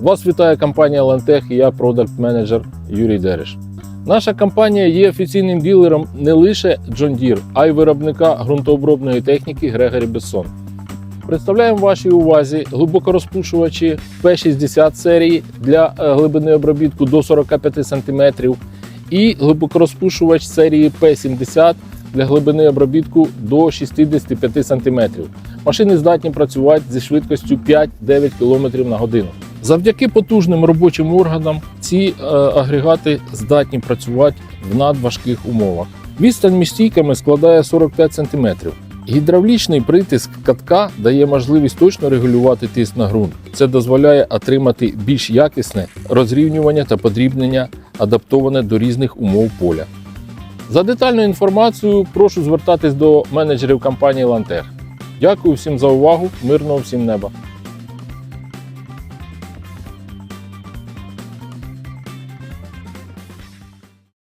Вас вітає компанія Лантех і я продакт менеджер Юрій Дереш. Наша компанія є офіційним ділером не лише John Deere, а й виробника ґрунтообробної техніки Грегорі Бессон. Представляємо вашій увазі глибокорозпушувачі P60 серії для е, глибини обробітку до 45 см і глибокорозпушувач серії P70 для глибини обробітку до 65 см. Машини здатні працювати зі швидкістю 5-9 км на годину. Завдяки потужним робочим органам ці е, агрегати здатні працювати в надважких умовах. Відстань між стійками складає 45 см. Гідравлічний притиск катка дає можливість точно регулювати тиск на ґрунт. Це дозволяє отримати більш якісне розрівнювання та подрібнення, адаптоване до різних умов поля. За детальною інформацією прошу звертатись до менеджерів компанії Лантех. Дякую всім за увагу, мирного всім неба!